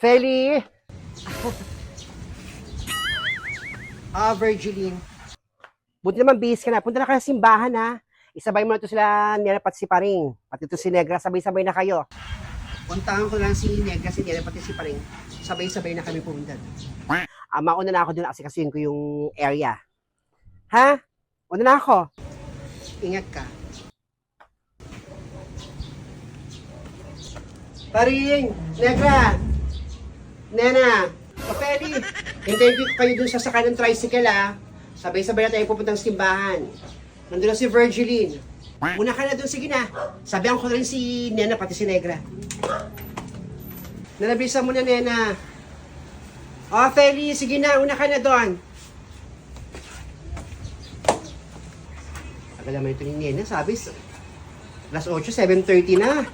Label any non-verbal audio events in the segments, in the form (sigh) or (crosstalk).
Feli! ah, Virgiline. Buti naman bihis ka na. Punta na kayo sa simbahan ha. Isabay mo na to sila Nela pati si Paring. Pati to si Negra, sabay-sabay na kayo. Puntahan ko lang si Negra, si Nela pati si Paring. Sabay-sabay na kami pumunta. Ah, mauna na ako dun kasi kasuyin ko yung area. Ha? Una na ako. Ingat ka. Paring! Negra! Nena! Kapeli! Hintayin ko kayo dun sa saka ng tricycle ha. Sabay-sabay na tayo pupuntang simbahan. Nandun na si Virgiline. Una ka na dun, sige na. Sabihan ko rin si Nena pati si Negra. Nalabisa mo na, Nena. Oh, Feli, sige na, una ka na doon. Tagal naman ito ni Nena, sabi, alas 8, 7.30 na.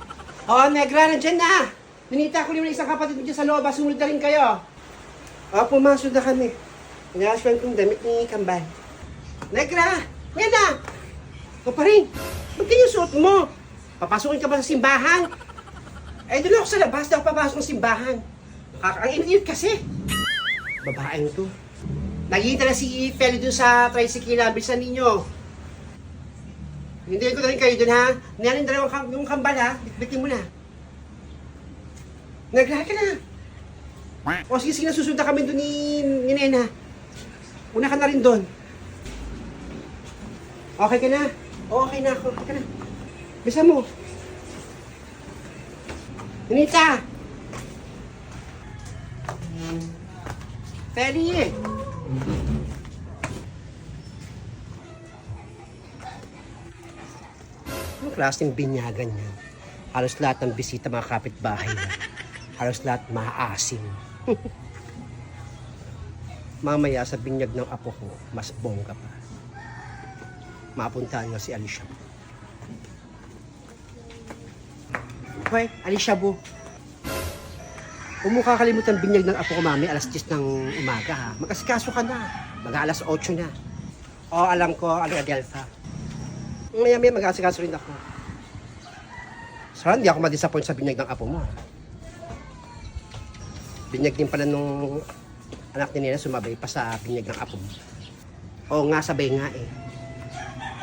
Oh, Negra, nandyan na. Ninita ko naman isang kapatid mo dyan sa loob, ah, sumunod na rin kayo. Oh, pumasok na kami. Inaaswan kong damit ni Kambal. Negra, Nena, o pa rin, ba't ganyan suot mo? Papasukin ka ba sa simbahan? Eh, doon ako sa labas, daw papasok ng simbahan. Ang init kasi. Babaeng to. Nagihintay na si Feli dun sa tricycle, bilisan ninyo. Hindi ko na rin kayo dun ha. Niyan yung dalawang yung kambal ha. Bitbitin mo na. Naglahat ka na. O sige, sige susunod na kami dun ni, ni Nena. Una ka na rin dun. Okay ka na? Okay na ako. Okay ka na. Bisa mo. Nita! Feli! Anong klaseng binyagan yan? Halos lahat ng bisita mga kapitbahay na. Halos lahat maasim. (laughs) Mamaya sa binyag ng apo ko, mas bongga pa. Mapuntahan nga si Alicia. Hoy, Alicia Bo. Huwag mo kakalimutan binyag ng apo ko, mami, alas 10 ng umaga, ha? Magkasikaso ka na. Mag alas 8 na. Oo, alam ko, Ali Adelfa. Maya maya mag-asikaso rin ako. Sana hindi ako ma-disappoint sa binyag ng apo mo. Binyag din pala nung anak ni Nena sumabay pa sa binyag ng apo. Oo nga, sabay nga eh.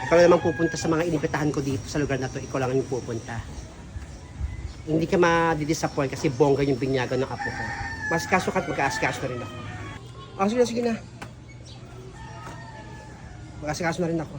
Ikaw na naman pupunta sa mga inibitahan ko dito sa lugar na to. Ikaw lang yung pupunta. Hindi ka ma-disappoint kasi bongga yung binyagan ng apo ko. Mas kaso ka't mag-aasikaso na rin ako. Ah, sige na, sige na. Mag-aasikaso na rin ako.